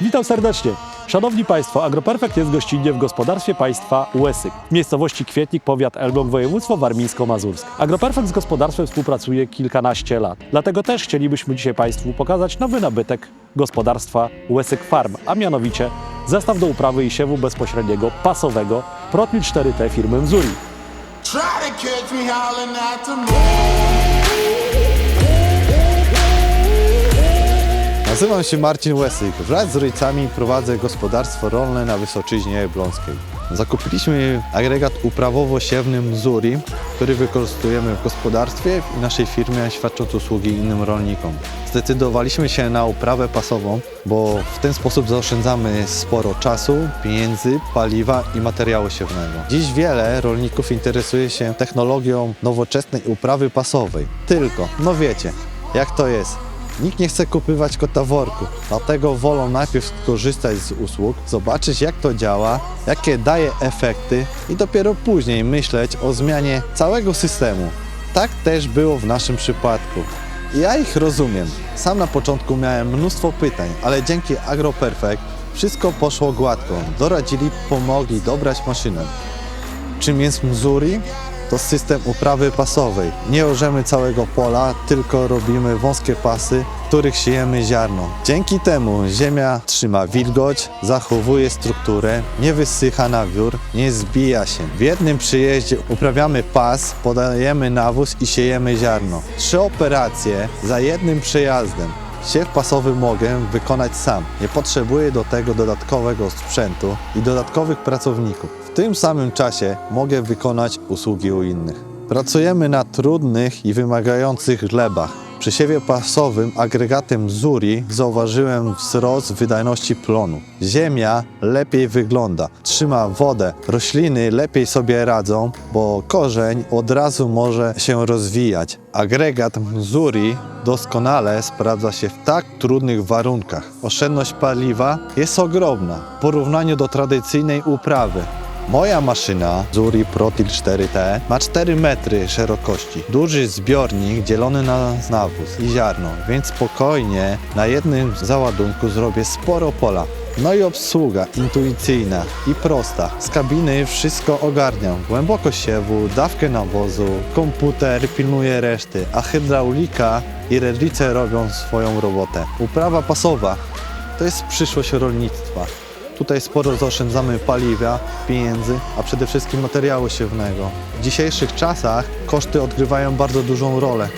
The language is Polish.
Witam serdecznie. Szanowni Państwo, Agroperfekt jest gościnnie w gospodarstwie państwa Łesyk, miejscowości Kwietnik, powiat Elbląg, województwo warmińsko-mazurskie. Agroperfekt z gospodarstwem współpracuje kilkanaście lat. Dlatego też chcielibyśmy dzisiaj Państwu pokazać nowy nabytek gospodarstwa Łesyk Farm, a mianowicie zestaw do uprawy i siewu bezpośredniego pasowego Protmil 4T firmy Mzuri. Try to catch me. Nazywam się Marcin Łesyk. Wraz z rodzicami prowadzę gospodarstwo rolne na Wysoczyźnie Elbląskiej. Zakupiliśmy agregat uprawowo-siewny Mzuri, który wykorzystujemy w gospodarstwie i naszej firmie, świadcząc usługi innym rolnikom. Zdecydowaliśmy się na uprawę pasową, bo w ten sposób zaoszczędzamy sporo czasu, pieniędzy, paliwa i materiału siewnego. Dziś wiele rolników interesuje się technologią nowoczesnej uprawy pasowej. Tylko, no wiecie, jak to jest. Nikt nie chce kupywać kota worku, dlatego wolą najpierw skorzystać z usług, zobaczyć jak to działa, jakie daje efekty i dopiero później myśleć o zmianie całego systemu. Tak też było w naszym przypadku. Ja ich rozumiem. Sam na początku miałem mnóstwo pytań, ale dzięki AgroPerfect wszystko poszło gładko. Doradzili, pomogli dobrać maszynę. Czym jest Mzuri? To system uprawy pasowej. Nie orzemy całego pola, tylko robimy wąskie pasy, w których siejemy ziarno. Dzięki temu ziemia trzyma wilgoć, zachowuje strukturę, nie wysycha na wiór, nie zbija się. W jednym przyjeździe uprawiamy pas, podajemy nawóz i siejemy ziarno. Trzy operacje za jednym przejazdem. Siew pasowy mogę wykonać sam. Nie potrzebuję do tego dodatkowego sprzętu i dodatkowych pracowników. W tym samym czasie mogę wykonać usługi u innych. Pracujemy na trudnych i wymagających glebach. Przy siewie pasowym agregatem Zuri zauważyłem wzrost wydajności plonu. Ziemia lepiej wygląda, trzyma wodę, rośliny lepiej sobie radzą, bo korzeń od razu może się rozwijać. Agregat Zuri doskonale sprawdza się w tak trudnych warunkach. Oszczędność paliwa jest ogromna w porównaniu do tradycyjnej uprawy. Moja maszyna Zuri Protil 4T ma 4 metry szerokości. Duży zbiornik dzielony na nawóz i ziarno, więc spokojnie na jednym załadunku zrobię sporo pola. No i obsługa intuicyjna i prosta. Z kabiny wszystko ogarniam. Głębokość siewu, dawkę nawozu, komputer pilnuje reszty, a hydraulika i ręcznice robią swoją robotę. Uprawa pasowa to jest przyszłość rolnictwa. Tutaj sporo zaoszczędzamy paliwa, pieniędzy, a przede wszystkim materiału siewnego. W dzisiejszych czasach koszty odgrywają bardzo dużą rolę.